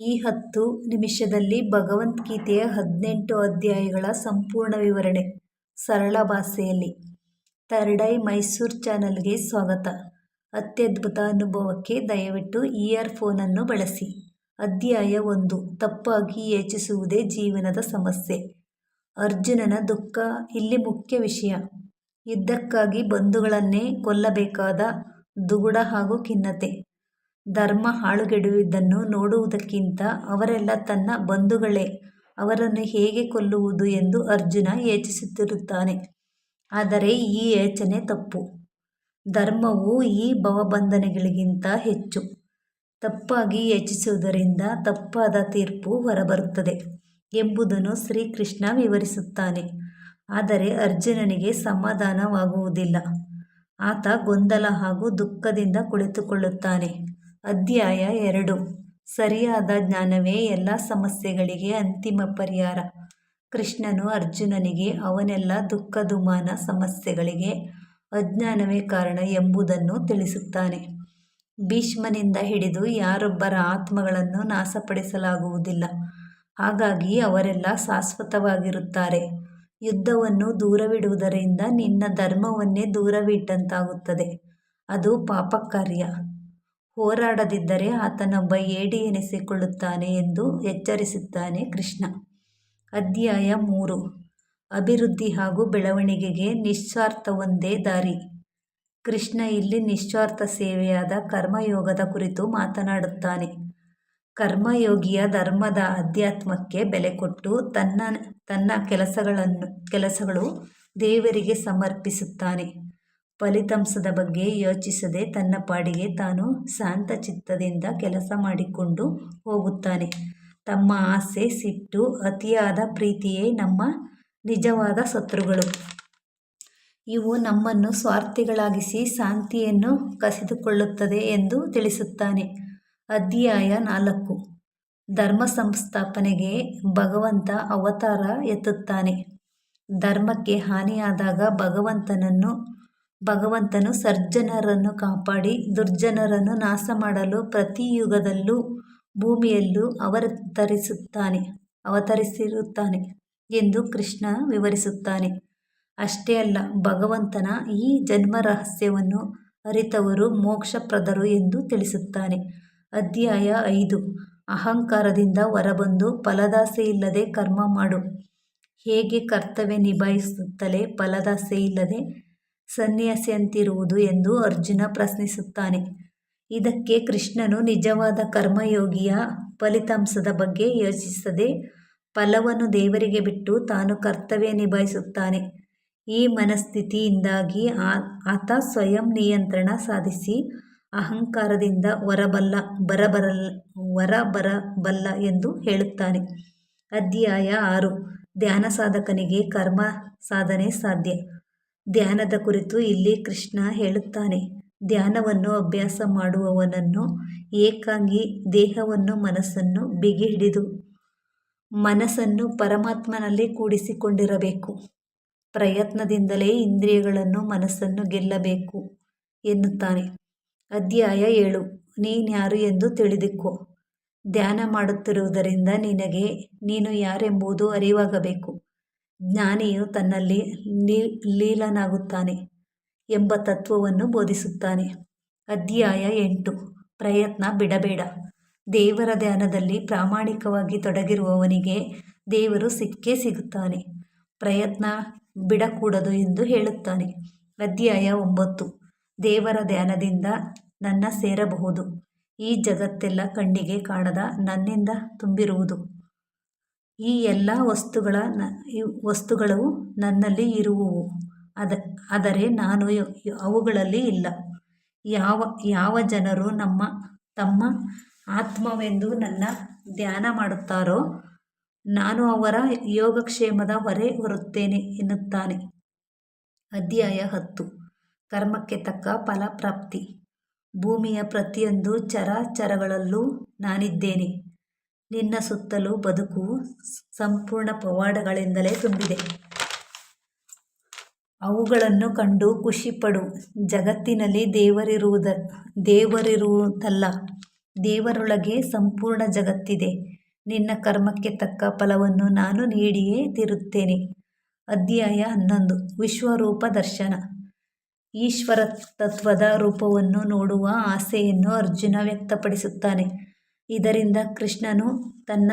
ಈ ಹತ್ತು ನಿಮಿಷದಲ್ಲಿ ಭಗವದ್ಗೀತೆಯ ಹದಿನೆಂಟು ಅಧ್ಯಾಯಗಳ ಸಂಪೂರ್ಣ ವಿವರಣೆ ಸರಳ ಭಾಷೆಯಲ್ಲಿ. ತರ್ಡೈ ಮೈಸೂರು ಚಾನಲ್ಗೆ ಸ್ವಾಗತ. ಅತ್ಯದ್ಭುತ ಅನುಭವಕ್ಕೆ ದಯವಿಟ್ಟು ಇಯರ್ ಫೋನನ್ನು ಬಳಸಿ. ಅಧ್ಯಾಯ ಒಂದು ತಪ್ಪಾಗಿ ಯೋಚಿಸುವುದೇ ಜೀವನದ ಸಮಸ್ಯೆ. ಅರ್ಜುನನ ದುಃಖ ಇಲ್ಲಿ ಮುಖ್ಯ ವಿಷಯ. ಯುದ್ಧಕ್ಕಾಗಿ ಬಂಧುಗಳನ್ನೇ ಕೊಲ್ಲಬೇಕಾದ ದುಗುಡ ಹಾಗೂ ಖಿನ್ನತೆ. ಧರ್ಮ ಹಾಳುಗೆಡುವುದನ್ನು ನೋಡುವುದಕ್ಕಿಂತ ಅವರೆಲ್ಲ ತನ್ನ ಬಂಧುಗಳೇ, ಅವರನ್ನು ಹೇಗೆ ಕೊಲ್ಲುವುದು ಎಂದು ಅರ್ಜುನ ಯೋಚಿಸುತ್ತಿರುತ್ತಾನೆ. ಆದರೆ ಈ ಯೋಚನೆ ತಪ್ಪು. ಧರ್ಮವು ಈ ಭವಬಂಧನೆಗಳಿಗಿಂತ ಹೆಚ್ಚು. ತಪ್ಪಾಗಿ ಯೋಚಿಸುವುದರಿಂದ ತಪ್ಪಾದ ತೀರ್ಪು ಹೊರಬರುತ್ತದೆ ಎಂಬುದನ್ನು ಶ್ರೀಕೃಷ್ಣ ವಿವರಿಸುತ್ತಾನೆ. ಆದರೆ ಅರ್ಜುನನಿಗೆ ಸಮಾಧಾನವಾಗುವುದಿಲ್ಲ. ಆತ ಗೊಂದಲ ಹಾಗೂ ದುಃಖದಿಂದ ಕುಳಿತುಕೊಳ್ಳುತ್ತಾನೆ. ಅಧ್ಯಾಯ ಎರಡು ಸರಿಯಾದ ಜ್ಞಾನವೇ ಎಲ್ಲ ಸಮಸ್ಯೆಗಳಿಗೆ ಅಂತಿಮ ಪರಿಹಾರ. ಕೃಷ್ಣನು ಅರ್ಜುನನಿಗೆ, ಅವನೆಲ್ಲ ದುಃಖ ದುಮಾನ ಸಮಸ್ಯೆಗಳಿಗೆ ಅಜ್ಞಾನವೇ ಕಾರಣ ಎಂಬುದನ್ನು ತಿಳಿಸುತ್ತಾನೆ. ಭೀಷ್ಮನಿಂದ ಹಿಡಿದು ಯಾರೊಬ್ಬರ ಆತ್ಮಗಳನ್ನು ನಾಶಪಡಿಸಲಾಗುವುದಿಲ್ಲ. ಹಾಗಾಗಿ ಅವರೆಲ್ಲ ಶಾಶ್ವತವಾಗಿರುತ್ತಾರೆ. ಯುದ್ಧವನ್ನು ದೂರವಿಡುವುದರಿಂದ ನಿನ್ನ ಧರ್ಮವನ್ನೇ ದೂರವಿಟ್ಟಂತಾಗುತ್ತದೆ. ಅದು ಪಾಪಕಾರ್ಯ. ಹೋರಾಡದಿದ್ದರೆ ಆತನೊಬ್ಬ ಏಡಿ ಎನಿಸಿಕೊಳ್ಳುತ್ತಾನೆ ಎಂದು ಎಚ್ಚರಿಸುತ್ತಾನೆ ಕೃಷ್ಣ. ಅಧ್ಯಾಯ ಮೂರು ಅಭಿವೃದ್ಧಿ ಹಾಗೂ ಬೆಳವಣಿಗೆಗೆ ನಿಸ್ವಾರ್ಥವೊಂದೇ ದಾರಿ. ಕೃಷ್ಣ ಇಲ್ಲಿ ನಿಸ್ವಾರ್ಥ ಸೇವೆಯಾದ ಕರ್ಮಯೋಗದ ಕುರಿತು ಮಾತನಾಡುತ್ತಾನೆ. ಕರ್ಮಯೋಗಿಯ ಧರ್ಮದ ಅಧ್ಯಾತ್ಮಕ್ಕೆ ಬೆಲೆಕೊಟ್ಟು ತನ್ನ ತನ್ನ ಕೆಲಸಗಳನ್ನು, ಕೆಲಸಗಳು ದೇವರಿಗೆ ಸಮರ್ಪಿಸುತ್ತಾನೆ. ಫಲಿತಾಂಶದ ಬಗ್ಗೆ ಯೋಚಿಸದೆ ತನ್ನ ಪಾಡಿಗೆ ತಾನು ಶಾಂತಚಿತ್ತದಿಂದ ಕೆಲಸ ಮಾಡಿಕೊಂಡು ಹೋಗುತ್ತಾನೆ. ತಮ್ಮ ಆಸೆ, ಸಿಟ್ಟು, ಅತಿಯಾದ ಪ್ರೀತಿಯೇ ನಮ್ಮ ನಿಜವಾದ ಶತ್ರುಗಳು. ಇವು ನಮ್ಮನ್ನು ಸ್ವಾರ್ಥಿಗಳಾಗಿಸಿ ಶಾಂತಿಯನ್ನು ಕಸಿದುಕೊಳ್ಳುತ್ತದೆ ಎಂದು ತಿಳಿಸುತ್ತಾನೆ. ಅಧ್ಯಾಯ ನಾಲ್ಕು ಧರ್ಮ ಸಂಸ್ಥಾಪನೆಗೆ ಭಗವಂತ ಅವತಾರ ಎತ್ತುತ್ತಾನೆ. ಧರ್ಮಕ್ಕೆ ಹಾನಿಯಾದಾಗ ಭಗವಂತನು ಸರ್ಜನರನ್ನು ಕಾಪಾಡಿ ದುರ್ಜನರನ್ನು ನಾಶ ಮಾಡಲು ಪ್ರತಿ ಯುಗದಲ್ಲೂ ಅವತರಿಸುತ್ತಾನೆ ಅವತರಿಸಿರುತ್ತಾನೆ ಎಂದು ಕೃಷ್ಣ ವಿವರಿಸುತ್ತಾನೆ. ಅಷ್ಟೇ ಅಲ್ಲ, ಭಗವಂತನ ಈ ಜನ್ಮರಹಸ್ಯವನ್ನು ಅರಿತವರು ಮೋಕ್ಷಪ್ರದರು ಎಂದು ತಿಳಿಸುತ್ತಾನೆ. ಅಧ್ಯಾಯ ಐದು ಅಹಂಕಾರದಿಂದ ಹೊರಬಂದು ಫಲದಾಸೆಯಿಲ್ಲದೆ ಕರ್ಮ ಮಾಡು. ಹೇಗೆ ಕರ್ತವ್ಯ ನಿಭಾಯಿಸುತ್ತಲೇ ಫಲದಾಸೆಯಿಲ್ಲದೆ ಸನ್ಯಾಸಿಯಂತಿರುವುದು ಎಂದು ಅರ್ಜುನ ಪ್ರಶ್ನಿಸುತ್ತಾನೆ. ಇದಕ್ಕೆ ಕೃಷ್ಣನು ನಿಜವಾದ ಕರ್ಮಯೋಗಿಯ ಫಲಿತಾಂಶದ ಬಗ್ಗೆ ಯೋಚಿಸದೆ ಫಲವನ್ನು ದೇವರಿಗೆ ಬಿಟ್ಟು ತಾನು ಕರ್ತವ್ಯ ನಿಭಾಯಿಸುತ್ತಾನೆ. ಈ ಮನಸ್ಥಿತಿಯಿಂದಾಗಿ ಆತ ಸ್ವಯಂ ನಿಯಂತ್ರಣ ಸಾಧಿಸಿ ಅಹಂಕಾರದಿಂದ ಹೊರಬರಬಲ್ಲ ಎಂದು ಹೇಳುತ್ತಾನೆ. ಅಧ್ಯಾಯ ಆರು ಧ್ಯಾನ ಸಾಧಕನಿಗೆ ಕರ್ಮ ಸಾಧನೆ ಸಾಧ್ಯ. ಧ್ಯಾನದ ಕುರಿತು ಇಲ್ಲಿ ಕೃಷ್ಣ ಹೇಳುತ್ತಾನೆ. ಧ್ಯಾನವನ್ನು ಅಭ್ಯಾಸ ಮಾಡುವವನನ್ನು ಏಕಾಂಗಿ ದೇಹವನ್ನು ಮನಸ್ಸನ್ನು ಬಿಗಿ ಹಿಡಿದು ಮನಸ್ಸನ್ನು ಪರಮಾತ್ಮನಲ್ಲಿ ಕೂಡಿಸಿಕೊಂಡಿರಬೇಕು. ಪ್ರಯತ್ನದಿಂದಲೇ ಇಂದ್ರಿಯಗಳನ್ನು ಮನಸ್ಸನ್ನು ಗೆಲ್ಲಬೇಕು ಎನ್ನುತ್ತಾನೆ. ಅಧ್ಯಾಯ ಏಳು ನೀನ್ಯಾರು ಎಂದು ತಿಳಿದುಕೋ. ಧ್ಯಾನ ಮಾಡುತ್ತಿರುವುದರಿಂದ ನಿನಗೆ ನೀನು ಯಾರೆಂಬುದು ಅರಿವಾಗಬೇಕು. ಜ್ಞಾನಿಯು ತನ್ನಲ್ಲಿ ಲೀಲನಾಗುತ್ತಾನೆ ಎಂಬ ತತ್ವವನ್ನು ಬೋಧಿಸುತ್ತಾನೆ. ಅಧ್ಯಾಯ ಎಂಟು ಪ್ರಯತ್ನ ಬಿಡಬೇಡ. ದೇವರ ಧ್ಯಾನದಲ್ಲಿ ಪ್ರಾಮಾಣಿಕವಾಗಿ ತೊಡಗಿರುವವನಿಗೆ ದೇವರು ಸಿಕ್ಕೇ ಸಿಗುತ್ತಾನೆ. ಪ್ರಯತ್ನ ಬಿಡಕೂಡದು ಎಂದು ಹೇಳುತ್ತಾನೆ. ಅಧ್ಯಾಯ ಒಂಬತ್ತು ದೇವರ ಧ್ಯಾನದಿಂದ ನನ್ನ ಸೇರಬಹುದು. ಈ ಜಗತ್ತೆಲ್ಲ ಕಣ್ಣಿಗೆ ಕಾಣದ ನನ್ನಿಂದ ತುಂಬಿರುವುದು. ಈ ಎಲ್ಲ ವಸ್ತುಗಳ ವಸ್ತುಗಳು ನನ್ನಲ್ಲಿ ಇರುವುವು. ಆದರೆ ನಾನು ಅವುಗಳಲ್ಲಿ ಇಲ್ಲ. ಯಾವ ಯಾವ ಜನರು ನಮ್ಮ, ತಮ್ಮ ಆತ್ಮವೆಂದು ನನ್ನ ಧ್ಯಾನ ಮಾಡುತ್ತಾರೋ, ನಾನು ಅವರ ಯೋಗಕ್ಷೇಮದ ಹೊರೆ ಹೊರುತ್ತೇನೆ ಎನ್ನುತ್ತಾನೆ. ಅಧ್ಯಾಯ ಹತ್ತು ಕರ್ಮಕ್ಕೆ ತಕ್ಕ ಫಲಪ್ರಾಪ್ತಿ. ಭೂಮಿಯ ಪ್ರತಿಯೊಂದು ಚರಾಚರಗಳಲ್ಲೂ ನಾನಿದ್ದೇನೆ. ನಿನ್ನ ಸುತ್ತಲೂ ಬದುಕು ಸಂಪೂರ್ಣ ಪವಾಡಗಳಿಂದಲೇ ತುಂಬಿದೆ. ಅವುಗಳನ್ನು ಕಂಡು ಖುಷಿಪಡು. ಜಗತ್ತಿನಲ್ಲಿ ದೇವರಿರುವುದಲ್ಲ, ದೇವರೊಳಗೆ ಸಂಪೂರ್ಣ ಜಗತ್ತಿದೆ. ನಿನ್ನ ಕರ್ಮಕ್ಕೆ ತಕ್ಕ ಫಲವನ್ನು ನಾನು ನೀಡಿಯೇ ತಿರುತ್ತೇನೆ. ಅಧ್ಯಾಯ ಹನ್ನೊಂದು. ವಿಶ್ವರೂಪ ದರ್ಶನ. ಈಶ್ವರ ತತ್ವದ ರೂಪವನ್ನು ನೋಡುವ ಆಸೆಯನ್ನು ಅರ್ಜುನ ವ್ಯಕ್ತಪಡಿಸುತ್ತಾನೆ. ಇದರಿಂದ ಕೃಷ್ಣನು ತನ್ನ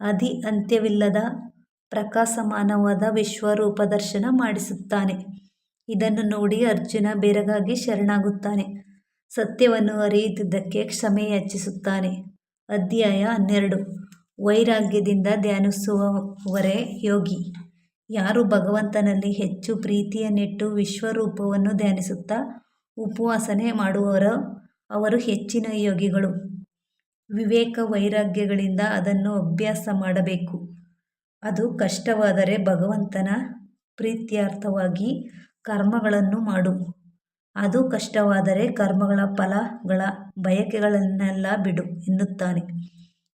ಅದಿ ಅಂತ್ಯವಿಲ್ಲದ ಪ್ರಕಾಶಮಾನವಾದ ವಿಶ್ವರೂಪ ದರ್ಶನ ಮಾಡಿಸುತ್ತಾನೆ. ಇದನ್ನು ನೋಡಿ ಅರ್ಜುನ ಬೇರಗಾಗಿ ಶರಣಾಗುತ್ತಾನೆ. ಸತ್ಯವನ್ನು ಅರಿಯುತ್ತಿದ್ದಕ್ಕೆ ಕ್ಷಮೆ ಯಾಚಿಸುತ್ತಾನೆ. ಅಧ್ಯಾಯ ಹನ್ನೆರಡು. ವೈರಾಗ್ಯದಿಂದ ಧ್ಯಾನಿಸುವವರೇ ಯೋಗಿ. ಯಾರು ಭಗವಂತನಲ್ಲಿ ಹೆಚ್ಚು ಪ್ರೀತಿಯನ್ನಿಟ್ಟು ವಿಶ್ವರೂಪವನ್ನು ಧ್ಯಾನಿಸುತ್ತಾ ಉಪವಾಸನೆ ಮಾಡುವವರು ಅವರು ಹೆಚ್ಚಿನ ಯೋಗಿಗಳು. ವಿವೇಕ ವೈರಾಗ್ಯಗಳಿಂದ ಅದನ್ನು ಅಭ್ಯಾಸ ಮಾಡಬೇಕು. ಅದು ಕಷ್ಟವಾದರೆ ಭಗವಂತನ ಪ್ರೀತ್ಯರ್ಥವಾಗಿ ಕರ್ಮಗಳನ್ನು ಮಾಡು. ಅದು ಕಷ್ಟವಾದರೆ ಕರ್ಮಗಳ ಫಲಗಳ ಬಯಕೆಗಳನ್ನೆಲ್ಲ ಬಿಡು ಎನ್ನುತ್ತಾನೆ.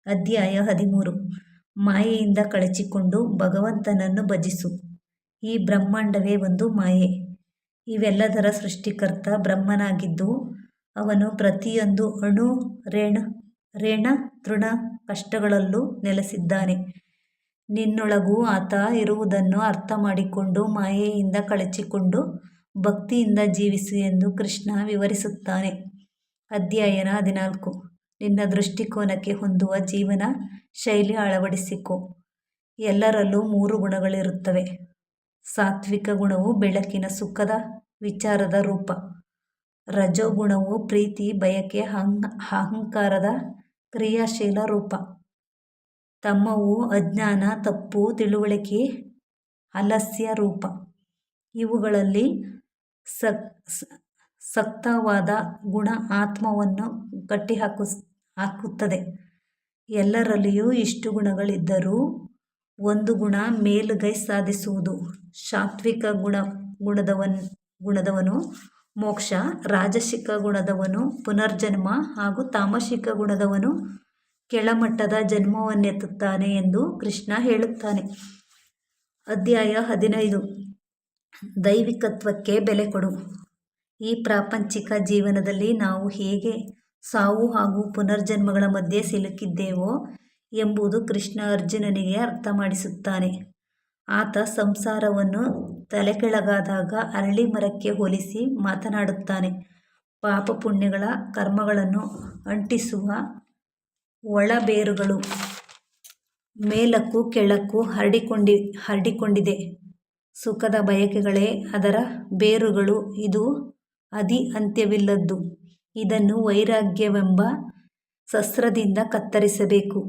ಅಧ್ಯಾಯ ಹದಿಮೂರು. ಮಾಯೆಯಿಂದ ಕಳಚಿಕೊಂಡು ಭಗವಂತನನ್ನು ಭಜಿಸು. ಈ ಬ್ರಹ್ಮಾಂಡವೇ ಒಂದು ಮಾಯೆ. ಇವೆಲ್ಲದರ ಸೃಷ್ಟಿಕರ್ತ ಬ್ರಹ್ಮನಾಗಿದ್ದು, ಅವನು ಪ್ರತಿಯೊಂದು ಅಣು, ರೇಣ ರೇಣ ತೃಣ ಕಷ್ಟಗಳಲ್ಲೂ ನೆಲೆಸಿದ್ದಾನೆ. ನಿನ್ನೊಳಗೂ ಆತ ಇರುವುದನ್ನು ಅರ್ಥ ಮಾಡಿಕೊಂಡು ಮಾಯೆಯಿಂದ ಕಳಚಿಕೊಂಡು ಭಕ್ತಿಯಿಂದ ಜೀವಿಸು ಎಂದು ಕೃಷ್ಣ ವಿವರಿಸುತ್ತಾನೆ. ಅಧ್ಯಾಯನ ಹದಿನಾಲ್ಕು. ನಿನ್ನ ದೃಷ್ಟಿಕೋನಕ್ಕೆ ಹೊಂದುವ ಜೀವನ ಶೈಲಿ ಅಳವಡಿಸಿಕೊ. ಎಲ್ಲರಲ್ಲೂ ಮೂರು ಗುಣಗಳಿರುತ್ತವೆ. ಸಾತ್ವಿಕ ಗುಣವು ಬೆಳಕಿನ ಸುಖದ ವಿಚಾರದ ರೂಪ. ರಜೋಗುಣವು ಪ್ರೀತಿ, ಬಯಕೆ ಅಹಂಕಾರದ ಕ್ರಿಯಾಶೀಲ ರೂಪ. ತಮ್ಮವು ಅಜ್ಞಾನ, ತಪ್ಪು, ತಿಳುವಳಿಕೆ, ಅಲಸ್ಯ ರೂಪ. ಇವುಗಳಲ್ಲಿ ಸಕ್ತವಾದ ಗುಣ ಆತ್ಮವನ್ನು ಕಟ್ಟಿಹಾಕು ಹಾಕುತ್ತದೆ. ಎಲ್ಲರಲ್ಲಿಯೂ ಇಷ್ಟು ಗುಣಗಳಿದ್ದರೂ ಒಂದು ಗುಣ ಮೇಲುಗೈ ಸಾಧಿಸುವುದು. ಸಾತ್ವಿಕ ಗುಣ, ಗುಣದವನ್, ಗುಣದವನು ಮೋಕ್ಷ, ರಾಜಸಿಕ ಗುಣದವನು ಪುನರ್ಜನ್ಮ ಹಾಗೂ ತಾಮಸಿಕ ಗುಣದವನು ಕೆಳಮಟ್ಟದ ಜನ್ಮವನ್ನೆತ್ತುತ್ತಾನೆ ಎಂದು ಕೃಷ್ಣ ಹೇಳುತ್ತಾನೆ. ಅಧ್ಯಾಯ ಹದಿನೈದು. ದೈವಿಕತ್ವಕ್ಕೆ ಬೆಲೆ ಕೊಡು. ಈ ಪ್ರಾಪಂಚಿಕ ಜೀವನದಲ್ಲಿ ನಾವು ಹೇಗೆ ಸಾವು ಹಾಗೂ ಪುನರ್ಜನ್ಮಗಳ ಮಧ್ಯೆ ಸಿಲುಕಿದ್ದೇವೋ ಎಂಬುದು ಕೃಷ್ಣ ಅರ್ಜುನನಿಗೆ ಅರ್ಥ ಮಾಡಿಸುತ್ತಾನೆ ಆತ ಸಂಸಾರವನ್ನು ತಲೆಕೆಳಗಾದಾಗ ಅರಳಿ ಮರಕ್ಕೆ ಹೋಲಿಸಿ ಮಾತನಾಡುತ್ತಾನೆ. ಪಾಪ ಪುಣ್ಯಗಳ ಕರ್ಮಗಳನ್ನು ಅಂಟಿಸುವ ಒಳಬೇರುಗಳು ಮೇಲಕ್ಕೂ ಕೆಳಕ್ಕೂ ಹರಡಿಕೊಂಡಿ, ಹರಡಿಕೊಂಡಿದೆ. ಸುಖದ ಬಯಕೆಗಳೇ ಅದರ ಬೇರುಗಳು. ಇದು ಅದಿ ಅಂತ್ಯವಿಲ್ಲದ್ದು. ಇದನ್ನು ವೈರಾಗ್ಯವೆಂಬ ಶಸ್ತ್ರದಿಂದ ಕತ್ತರಿಸಬೇಕು.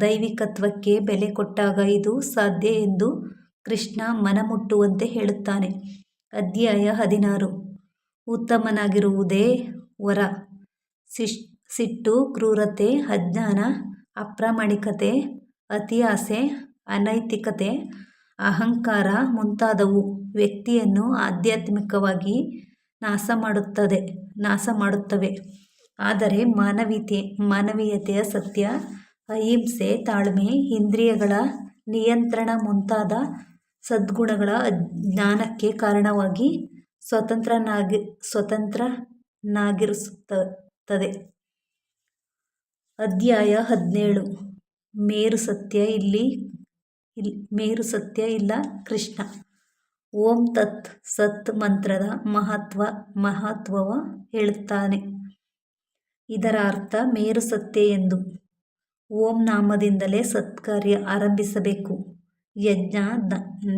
ದೈವಿಕತ್ವಕ್ಕೆ ಬೆಲೆ ಕೊಟ್ಟಾಗ ಇದು ಸಾಧ್ಯ ಎಂದು ಕೃಷ್ಣ ಮನಮುಟ್ಟುವಂತೆ ಹೇಳುತ್ತಾನೆ. ಅಧ್ಯಾಯ ಹದಿನಾರು. ಉತ್ತಮನಾಗಿರುವುದೇ ವರ. ಸಿಟ್ಟು, ಕ್ರೂರತೆ, ಅಜ್ಞಾನ, ಅಪ್ರಾಮಾಣಿಕತೆ, ಅತಿಯಾಸೆ, ಅನೈತಿಕತೆ, ಅಹಂಕಾರ ಮುಂತಾದವು ವ್ಯಕ್ತಿಯನ್ನು ಆಧ್ಯಾತ್ಮಿಕವಾಗಿ ನಾಶ ಮಾಡುತ್ತದೆ ನಾಶ ಮಾಡುತ್ತವೆ ಆದರೆ ಮಾನವೀಯತೆ ಮಾನವೀಯತೆಯ ಸತ್ಯ, ಅಹಿಂಸೆ, ತಾಳ್ಮೆ, ಇಂದ್ರಿಯಗಳ ನಿಯಂತ್ರಣ ಮುಂತಾದ ಸದ್ಗುಣಗಳ ಜ್ಞಾನಕ್ಕೆ ಕಾರಣವಾಗಿ ಸ್ವತಂತ್ರನಾಗಿ ಸ್ವತಂತ್ರನಾಗಿರಿಸುತ್ತದೆ ಅಧ್ಯಾಯ ಹದಿನೇಳು. ಮೇರು ಸತ್ಯ ಇಲ್ಲಿ ಮೇರು ಸತ್ಯ ಇಲ್ಲ ಕೃಷ್ಣ. ಓಂ ತತ್ ಸತ್ ಮಂತ್ರದ ಮಹತ್ವ, ಮಹತ್ವವ ಹೇಳುತ್ತಾನೆ. ಇದರ ಅರ್ಥ ಮೇರು ಸತ್ಯ ಎಂದು. ಓಂ ನಾಮದಿಂದಲೇ ಸತ್ಕಾರ್ಯ ಆರಂಭಿಸಬೇಕು. ಯಜ್ಞ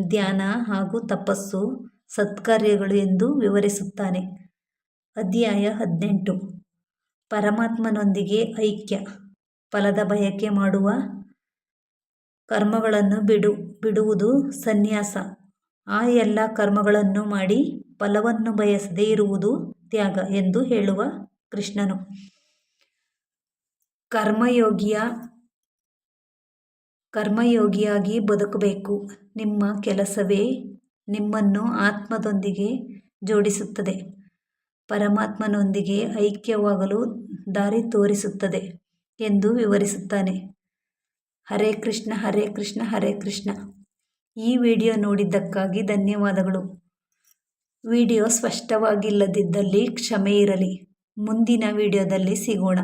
ಧ್ಯಾನ ಹಾಗೂ ತಪಸ್ಸು ಸತ್ಕಾರ್ಯಗಳು ಎಂದು ವಿವರಿಸುತ್ತಾನೆ. ಅಧ್ಯಾಯ ಹದಿನೆಂಟು. ಪರಮಾತ್ಮನೊಂದಿಗೆ ಐಕ್ಯ. ಫಲದ ಬಯಕೆ ಮಾಡುವ ಕರ್ಮಗಳನ್ನು ಬಿಡು, ಬಿಡುವುದು ಸನ್ಯಾಸ. ಆ ಎಲ್ಲ ಕರ್ಮಗಳನ್ನು ಮಾಡಿ ಫಲವನ್ನು ಬಯಸದೇ ಇರುವುದು ತ್ಯಾಗ ಎಂದು ಹೇಳುವ ಕೃಷ್ಣನು. ಕರ್ಮಯೋಗಿಯ ಕರ್ಮಯೋಗಿಯಾಗಿ ಬದುಕಬೇಕು. ನಿಮ್ಮ ಕೆಲಸವೇ ನಿಮ್ಮನ್ನು ಆತ್ಮದೊಂದಿಗೆ ಜೋಡಿಸುತ್ತದೆ. ಪರಮಾತ್ಮನೊಂದಿಗೆ ಐಕ್ಯವಾಗಲು ದಾರಿ ತೋರಿಸುತ್ತದೆ ಎಂದು ವಿವರಿಸುತ್ತಾನೆ. ಹರೇ ಕೃಷ್ಣ ಹರೇ ಕೃಷ್ಣ ಹರೇ ಕೃಷ್ಣ. ಈ ವಿಡಿಯೋ ನೋಡಿದ್ದಕ್ಕಾಗಿ ಧನ್ಯವಾದಗಳು. ವಿಡಿಯೋ ಸ್ಪಷ್ಟವಾಗಿಲ್ಲದಿದ್ದಲ್ಲಿ ಕ್ಷಮೆ ಇರಲಿ. ಮುಂದಿನ ವಿಡಿಯೋದಲ್ಲಿ ಸಿಗೋಣ.